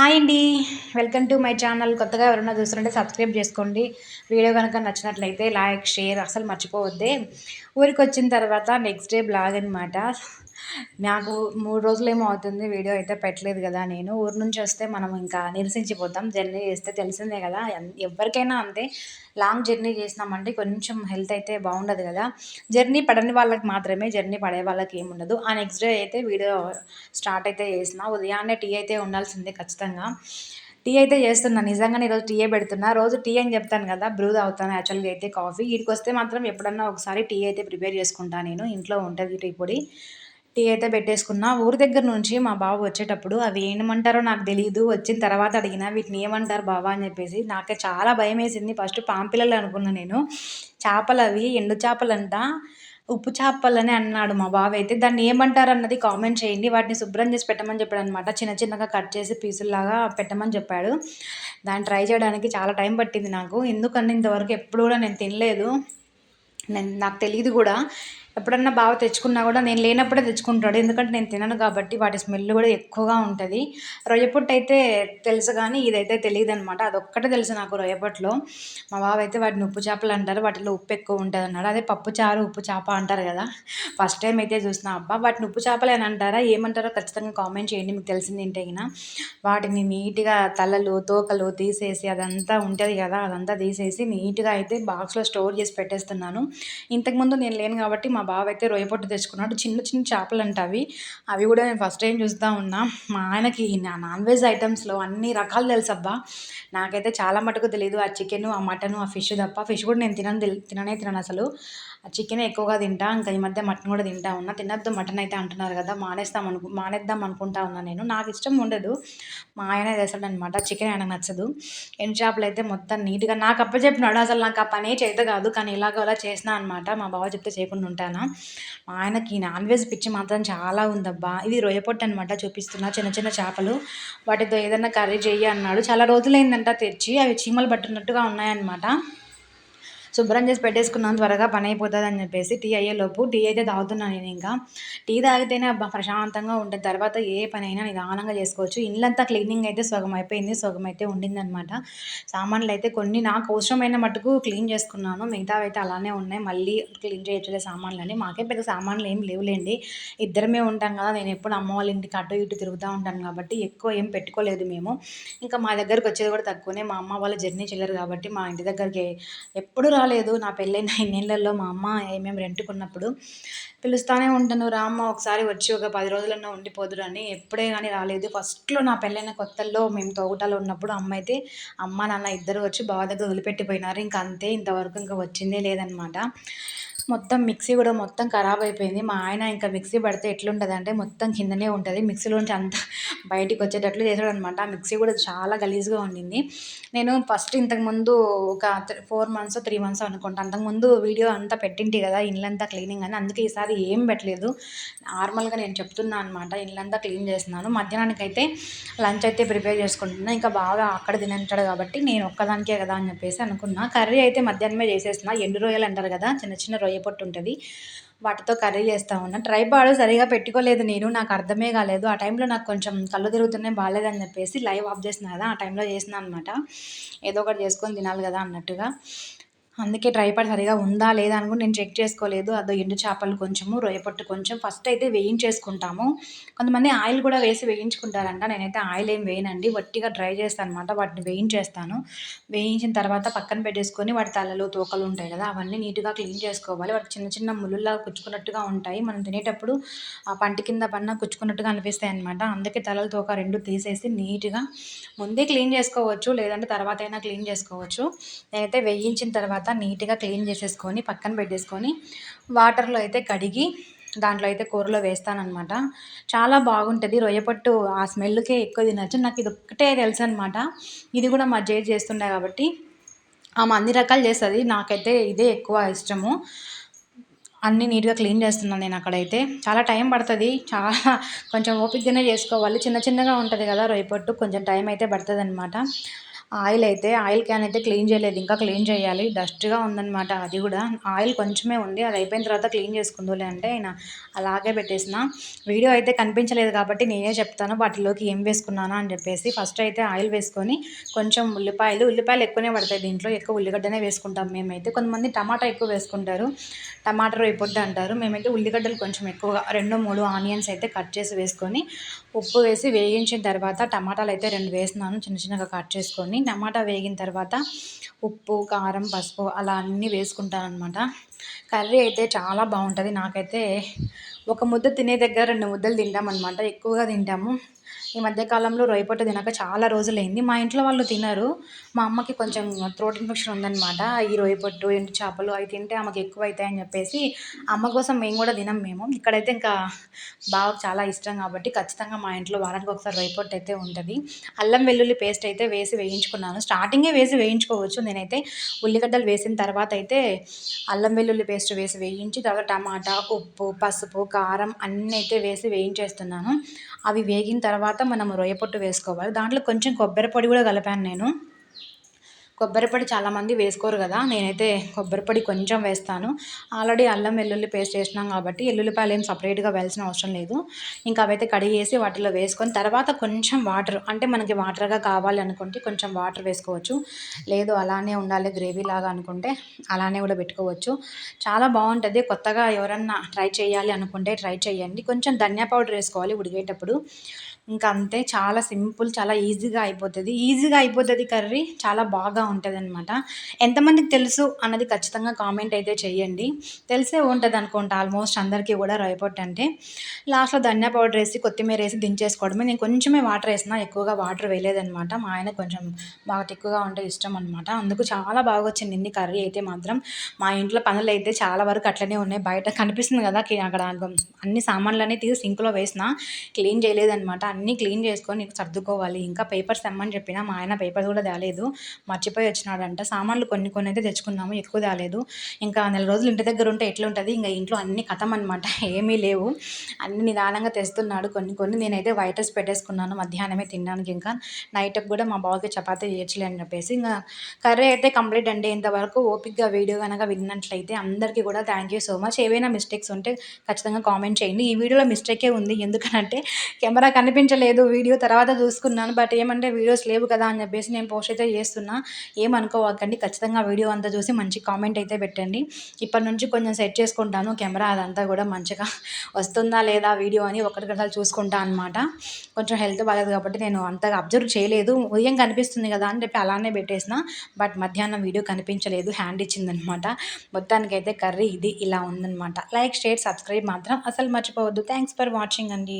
Hi అండి. Welcome to my channel. కొత్తగా ఎవరైనా చూస్తుంటే సబ్స్క్రైబ్ చేసుకోండి. వీడియో కనుక నచ్చినట్లయితే లైక్ షేర్ అసలు మర్చిపోవద్దే. ఊరికి వచ్చిన తర్వాత నెక్స్ట్ డే బ్లాగ్ అనమాట నాకు మూడు రోజులు ఏమో అవుతుంది వీడియో అయితే పెట్టలేదు కదా నేను. ఊరు నుంచి వస్తే మనం ఇంకా నిరసించిపోతాం జర్నీ చేస్తే తెలిసిందే కదా. ఎవరికైనా అంతే. లాంగ్ జర్నీ చేసినామంటే కొంచెం హెల్త్ అయితే బాగుండదు కదా. జర్నీ పడని వాళ్ళకి మాత్రమే జర్నీ పడే వాళ్ళకి ఏముండదు ఆ నెక్స్ట్ డే అయితే వీడియో స్టార్ట్ అయితే చేసిన ఉదయాన్నే టీ అయితే ఉండాల్సిందే ఖచ్చితంగా. టీ అయితే చేస్తున్నా నిజంగానే ఈరోజు టీయే పెడుతున్నా. రోజు టీ అని చెప్తాను కదా బ్రూ తాగుతాను యాక్చువల్గా అయితే కాఫీ. వీటికి వస్తే మాత్రం ఎప్పుడన్నా ఒకసారి టీ అయితే ప్రిపేర్ చేసుకుంటాను నేను ఇంట్లో ఉంటుంది టీ పొడి. టీ అయితే పెట్టేసుకున్నా. ఊరి దగ్గర నుంచి మా బాబు వచ్చేటప్పుడు అవి ఏమంటారో నాకు తెలియదు వచ్చిన తర్వాత అడిగిన వీటిని ఏమంటారు బాబా అని చెప్పేసి నాకే చాలా భయం వేసింది ఫస్ట్ పాంపిల్లలు అనుకున్నా నేను. చేపలు అవి ఎండు చేపలంట ఉప్పు చేపలని అన్నాడు మా బావ అయితే. దాన్ని ఏమంటారు అన్నది కామెంట్ చేయండి. వాటిని శుభ్రం చేసి పెట్టమని చెప్పాడు అనమాట చిన్న చిన్నగా కట్ చేసి పీసుల్లాగా పెట్టమని చెప్పాడు. దాన్ని ట్రై చేయడానికి చాలా టైం పట్టింది నాకు. ఎందుకని ఇంతవరకు ఎప్పుడు కూడా నేను తినలేదు. నేను నాకు తెలియదు కూడా. ఎప్పుడన్నా బాగా తెచ్చుకున్నా కూడా నేను లేనప్పుడే తెచ్చుకుంటాడు. ఎందుకంటే నేను తినను కాబట్టి వాటి స్మెల్ కూడా ఎక్కువగా ఉంటుంది. రొయ్యపొట్టు అయితే తెలుసు కానీ ఇదైతే తెలియదు అనమాట అదొక్కటే తెలుసు నాకు రొయ్యపొట్టులో మా బాబు అయితే వాటిని ఉప్పు చేపలు అంటారు. వాటిలో ఉప్పు ఎక్కువ ఉంటుంది అన్నాడు. అదే పప్పు చారు ఉప్పు చేప అంటారు కదా. ఫస్ట్ టైం అయితే చూసిన. అబ్బా వాటిని ఉప్పు చేపలు అని అంటారా? ఏమంటారో ఖచ్చితంగా కామెంట్ చేయండి. మీకు తెలిసింది ఏంటి వాటిని నీట్గా తలలు తోకలు తీసేసి అదంతా ఉంటుంది కదా. అదంతా తీసేసి నీట్గా అయితే బాక్స్లో స్టోర్ చేసి పెట్టేస్తున్నాను. ఇంతకుముందు నేను లేను కాబట్టి మా బావ అయితే రొయ్య పొట్టు తెచ్చుకున్నాడు. చిన్న చిన్న చేపలు అంట అవి. అవి కూడా నేను ఫస్ట్ టైం చూస్తూ ఉన్నా. మా ఆయనకి నాన్ వెజ్ ఐటమ్స్లో అన్ని రకాలు తెలుసు అబ్బా. నాకైతే చాలా మటుకు తెలియదు ఆ చికెన్ ఆ మటన్ ఆ ఫిష్ తప్ప. ఫిష్ కూడా నేను తినను తిననే తినను అసలు. చికెన్ ఎక్కువగా తింటా ఇంకా ఈ మధ్య మటన్ కూడా తింటా ఉన్నా. తినద్దు మటన్ అయితే అంటున్నారు కదా మానేస్తాం అనుకు మానేద్దాం అనుకుంటా ఉన్నా నేను. నాకు ఇష్టం ఉండదు. మా ఆయన చేస్తాడనమాట చికెన్ ఆయనకు నచ్చదు. ఎండు చేపలు అయితే మొత్తం నీట్గా నాకు అప్ప చెప్పినాడు అసలు నాకు ఆ పనే చేత కాదు కానీ ఇలాగ అలా చేసినా అనమాట మా బావ చెప్తే చేయకుండా ఉంటాను? మా ఆయనకి నాన్ వెజ్ పిచ్చి మాత్రం చాలా ఉందబ్బా. ఇది రొయ్యపొట్టు అనమాట చూపిస్తున్నా చిన్న చిన్న చేపలు. వాటితో ఏదైనా కర్రీ చెయ్యి అన్నాడు. చాలా రోజులైందంట తెచ్చి అవి చీమలు పట్టినట్టుగా ఉన్నాయన్నమాట. శుభ్రం చేసి పెట్టేసుకున్నాను త్వరగా పని అయిపోతుంది అని చెప్పేసి టీ అయ్యేలోపు టీ అయితే తాగుతున్నాను నేను ఇంకా. టీ తాగితేనే ప్రశాంతంగా ఉంటుంది తర్వాత ఏ పని అయినా నిదానంగా చేసుకోవచ్చు. ఇల్లంతా క్లీనింగ్ అయితే సగం అయిపోయింది సగం అయితే ఉండిందనమాట సామాన్లు అయితే కొన్ని నాకు అవసరమైన మటుకు క్లీన్ చేసుకున్నాను మిగతావి అయితే అలానే ఉన్నాయి. మళ్ళీ క్లీన్ చేయట్లేదు సామాన్లు అని మాకే పెద్ద సామాన్లు ఏం లేవులేండి. ఇద్దరమే ఉంటాం కదా నేను ఎప్పుడు అమ్మ వాళ్ళ ఇంటికి అటు ఇటు తిరుగుతూ ఉంటాను కాబట్టి ఎక్కువ ఏం పెట్టుకోలేదు మేము. ఇంకా మా దగ్గరకు వచ్చేది కూడా తక్కువనే. మా అమ్మ వాళ్ళు జర్నీ చెల్లరు కాబట్టి మా ఇంటి దగ్గరికి ఎప్పుడు రాలేదు. నా పెళ్ళైన ఇన్నేళ్ళల్లో మా అమ్మ ఏమేమి రెంట్కున్నప్పుడు పిలుస్తూనే ఉంటాను. రామ్మ ఒకసారి వచ్చి ఒక పది రోజులన్నా ఉండిపోదురు అని ఎప్పుడే కానీ రాలేదు. ఫస్ట్లో నా పెళ్ళైన కొత్తల్లో మేము తోగుటాలో ఉన్నప్పుడు అమ్మ అయితే అమ్మ నాన్న ఇద్దరు వచ్చి బావ దగ్గర వదిలిపెట్టిపోయినారు. ఇంకా అంతే ఇంతవరకు ఇంకా వచ్చిందే లేదనమాట. మొత్తం మిక్సీ కూడా మొత్తం ఖరాబ్ అయిపోయింది. మా ఆయన ఇంకా మిక్సీ పడితే ఎట్లుంటుంది అంటే మొత్తం కిందనే ఉంటుంది. మిక్సీలోంచి అంతా బయటికి వచ్చేటట్లు చేసాడు అనమాట ఆ మిక్సీ కూడా చాలా గలీజ్గా ఉండింది. నేను ఫస్ట్ ఇంతకుముందు ఒక ఫోర్ మంత్స్ త్రీ మంత్స్ అనుకుంటా. అంతకుముందు వీడియో అంతా పెట్టింటి కదా ఇల్లంతా క్లీనింగ్ అని. అందుకే ఈసారి ఏం పెట్టలేదు. నార్మల్గా నేను చెప్తున్నా అనమాట ఇల్లంతా క్లీన్ చేస్తున్నాను. మధ్యాహ్నానికి అయితే లంచ్ అయితే ప్రిపేర్ చేసుకుంటున్నా. ఇంకా బాగా అక్కడ తినంటాడు కాబట్టి నేను ఒక్కదానికే కదా అని చెప్పేసి అనుకున్నా. కర్రీ అయితే మధ్యాహ్నమే చేసేస్తున్నా. ఎండు రొయ్యలు అంటారు కదా చిన్న చిన్న రొయ్య పొట్టు ఉంటుంది వాటితో కర్రీ చేస్తూ ఉన్నా. ట్రైపాడ్ సరిగా పెట్టుకోలేదు నేను. నాకు అర్థమే కాలేదు. ఆ టైంలో నాకు కొంచెం కళ్ళు తిరుగుతున్నాయి బాగాలేదని చెప్పేసి లైవ్ ఆఫ్ చేసిన కదా ఆ టైంలో చేసిన అనమాట ఏదో ఒకటి చేసుకొని తినాలి కదా అన్నట్టుగా. అందుకే ట్రైపాడ్ సరిగా ఉందా లేదా అని కూడా నేను చెక్ చేసుకోలేదు. అదో ఎండు చేపలు కొంచెము రొయ్యపొట్టు కొంచెం. ఫస్ట్ అయితే వేయించేసుకుంటాము. కొంతమంది ఆయిల్ కూడా వేసి వేయించుకుంటారంట. నేనైతే ఆయిల్ ఏం వేయనండి. వట్టిగా డ్రై చేస్తాను అనమాట వాటిని వేయించేస్తాను. వేయించిన తర్వాత పక్కన పెట్టేసుకొని వాటి తలలు తోకలు ఉంటాయి కదా అవన్నీ నీట్గా క్లీన్ చేసుకోవాలి. వాటి చిన్న చిన్న ముళ్ళులా కుచ్చుకున్నట్టుగా ఉంటాయి. మనం తినేటప్పుడు ఆ పంటి కింద పన్న కుచ్చుకున్నట్టుగా అనిపిస్తాయి అనమాట అందుకే తలలు తోక రెండు తీసేసి నీట్గా ముందే క్లీన్ చేసుకోవచ్చు. లేదంటే తర్వాత అయినా క్లీన్ చేసుకోవచ్చు. నేనైతే వేయించిన తర్వాత తర్వాత నీట్గా క్లీన్ చేసేసుకొని పక్కన పెట్టేసుకొని వాటర్లో అయితే కడిగి దాంట్లో అయితే కూరలో వేస్తానమాట చాలా బాగుంటుంది. రొయ్యపట్టు ఆ స్మెల్కే ఎక్కువ తినచ్చు. నాకు ఇది ఒక్కటే తెలుసు అనమాట ఇది కూడా మా జేజ్ చేస్తుండే కాబట్టి ఆమె అన్ని రకాలు చేస్తుంది. నాకైతే ఇదే ఎక్కువ ఇష్టము. అన్నీ నీట్గా క్లీన్ చేస్తున్నాను నేను అక్కడైతే. చాలా టైం పడుతుంది. చాలా కొంచెం ఓపికగానే చేసుకోవాలి. చిన్న చిన్నగా ఉంటుంది కదా రొయ్యపట్టు. కొంచెం టైం అయితే పడుతుంది అనమాట ఆయిల్ అయితే ఆయిల్ క్యాన్ అయితే క్లీన్ చేయలేదు. ఇంకా క్లీన్ చేయాలి. డస్ట్గా ఉందన్నమాట అది కూడా. ఆయిల్ కొంచెమే ఉంది. అది అయిపోయిన తర్వాత క్లీన్ చేసుకుందోలే అంటే ఆయన అలాగే పెట్టేసిన. వీడియో అయితే కనిపించలేదు కాబట్టి నేనే చెప్తాను. వాటిలోకి ఏం వేసుకున్నాను అని చెప్పేసి ఫస్ట్ అయితే ఆయిల్ వేసుకొని కొంచెం ఉల్లిపాయలు ఉల్లిపాయలు ఎక్కువనే పడతాయి దీంట్లో. ఎక్కువ ఉల్లిగడ్డనే వేసుకుంటాం మేమైతే. కొంతమంది టమాటా ఎక్కువ వేసుకుంటారు. టమాటా రేపొద్దు అంటారు. మేమైతే ఉల్లిగడ్డలు కొంచెం ఎక్కువగా రెండు మూడు ఆనియన్స్ అయితే కట్ చేసి వేసుకొని ఉప్పు వేసి వేయించిన తర్వాత టమాటాలు అయితే రెండు వేసినాను. చిన్న చిన్నగా కట్ చేసుకొని టమాటా వేగిన తర్వాత ఉప్పు కారం పసుపు అలా అన్నీ వేసుకుంటాను అనమాట కర్రీ అయితే చాలా బాగుంటుంది. నాకైతే ఒక ముద్ద తినే దగ్గర రెండు ముద్దలు తింటాం అనమాట ఎక్కువగా తింటాము. ఈ మధ్యకాలంలో రొయ్యపొట్టు తినక చాలా రోజులైంది. మా ఇంట్లో వాళ్ళు తినరు. మా అమ్మకి కొంచెం థ్రోట్ ఇన్ఫెక్షన్ ఉందన్నమాట. ఈ రొయ్యపొట్టు ఎండు చేపలు అవి తింటే ఆమెకి ఎక్కువ అవుతాయని చెప్పేసి అమ్మ కోసం మేము కూడా తినం మేము. ఇక్కడైతే ఇంకా బాగా చాలా ఇష్టం కాబట్టి ఖచ్చితంగా మా ఇంట్లో వారానికి ఒకసారి రొయ్యపొట్టు అయితే ఉంటుంది. అల్లం వెల్లుల్లి పేస్ట్ అయితే వేసి వేయించుకున్నాను. స్టార్టింగే వేసి వేయించుకోవచ్చు. నేనైతే ఉల్లిగడ్డలు వేసిన తర్వాత అయితే అల్లం వెల్లుల్లి పేస్ట్ వేసి వేయించి తర్వాత టమాటా ఉప్పు పసుపు కారం అన్నీ అయితే వేసి వేయించేస్తున్నాను. అవి వేగిన తర్వాత మనం రొయ్య పొట్టు వేసుకోవాలి. దాంట్లో కొంచెం కొబ్బరి పొడి కూడా కలిపాను నేను. కొబ్బరి పొడి చాలామంది వేసుకోరు కదా. నేనైతే కొబ్బరి పొడి కొంచెం వేస్తాను. ఆల్రెడీ అల్లం వెల్లుల్లి పేస్ట్ చేసినాం కాబట్టి ఎల్లుల్లిపాయలు ఏం సపరేట్గా వేయాల్సిన అవసరం లేదు. ఇంకా అవైతే కడిగేసి వాటిలో వేసుకొని తర్వాత కొంచెం వాటర్ అంటే మనకి వాటర్గా కావాలి అనుకుంటే కొంచెం వాటర్ వేసుకోవచ్చు. లేదు అలానే ఉండాలి గ్రేవీ లాగా అనుకుంటే అలానే కూడా పెట్టుకోవచ్చు. చాలా బాగుంటుంది. కొత్తగా ఎవరన్నా ట్రై చేయాలి అనుకుంటే ట్రై చేయండి. కొంచెం ధనియా పౌడర్ వేసుకోవాలి ఉడికేటప్పుడు. ఇంకా అంతే. చాలా సింపుల్ చాలా ఈజీగా అయిపోతుంది. ఈజీగా అయిపోతుంది కర్రీ. చాలా బాగా ఉంటుంది అనమాట ఎంతమందికి తెలుసు అన్నది ఖచ్చితంగా కామెంట్ అయితే చేయండి. తెలిసే ఉంటుంది అనుకుంటా ఆల్మోస్ట్ అందరికీ కూడా రైపొట్టు అంటే. లాస్ట్లో ధనియా పౌడర్ వేసి కొత్తిమీర వేసి దించేసుకోవడమే. నేను కొంచెమే వాటర్ వేసినా ఎక్కువగా వాటర్ వేయలేదనమాట మా ఆయన కొంచెం బాగా ఎక్కువగా ఉంటే ఇష్టం అనమాట అందుకు చాలా బాగా వచ్చింది కర్రీ అయితే మాత్రం. మా ఇంట్లో పనులు అయితే చాలా వరకు అట్లనే ఉన్నాయి. బయట కనిపిస్తుంది కదా అక్కడ అన్ని సామాన్లన్నీ తీసి సింక్లో వేసిన క్లీన్ చేయలేదనమాట అన్నీ క్లీన్ చేసుకొని సర్దుకోవాలి. ఇంకా పేపర్స్ తెమ్మని చెప్పిన మా ఆయన పేపర్స్ కూడా తేలేదు. మర్చిపోయి వచ్చినాడంట సామాన్లు కొన్ని కొన్ని అయితే తెచ్చుకున్నాము ఎక్కువ తేలేదు. ఇంకా నెల రోజులు ఇంటి దగ్గర ఉంటే ఎట్లుంటుంది? ఇంకా ఇంట్లో అన్ని కథం అనమాట ఏమీ లేవు. అన్ని నిదానంగా తెస్తున్నాడు కొన్ని కొన్ని. నేనైతే వైట్ రైస్ పెట్టేసుకున్నాను మధ్యాహ్నమే తినడానికి ఇంకా. నైట్ కూడా మా బాబుకి చపాతీ చేయొచ్చులే అని చెప్పేసి. ఇంకా కర్రీ అయితే కంప్లీట్ అండి. ఇంతవరకు ఓపిక్గా వీడియో కనుక విన్నట్లయితే అందరికీ కూడా థ్యాంక్ యూ సో మచ్. ఏవైనా మిస్టేక్స్ ఉంటే ఖచ్చితంగా కామెంట్ చేయండి. ఈ వీడియోలో మిస్టేకే ఉంది. ఎందుకంటే కెమెరా కనిపించలేదు. వీడియో తర్వాత చూసుకున్నాను. బట్ ఏమంటే వీడియోస్ లేవు కదా అని చెప్పేసి నేను పోస్ట్ అయితే చేస్తున్నా. ఏమనుకోవద్దండి ఖచ్చితంగా వీడియో అంతా చూసి మంచి కామెంట్ అయితే పెట్టండి. ఇప్పటి నుంచి కొంచెం సెట్ చేసుకుంటాను కెమెరా అదంతా కూడా మంచిగా వస్తుందా లేదా వీడియో అని ఒకటికసారి చూసుకుంటా అనమాట కొంచెం హెల్త్ బాగాలేదు కాబట్టి నేను అంతగా అబ్జర్వ్ చేయలేదు. ఉదయం కనిపిస్తుంది కదా అని చెప్పి అలానే పెట్టేసిన బట్ మధ్యాహ్నం వీడియో కనిపించలేదు హ్యాండ్ ఇచ్చిందనమాట మొత్తానికైతే కర్రీ ఇది ఇలా ఉందనమాట లైక్ షేర్ సబ్స్క్రైబ్ మాత్రం అసలు మర్చిపోవద్దు. థ్యాంక్స్ ఫర్ వాచింగ్ అండి.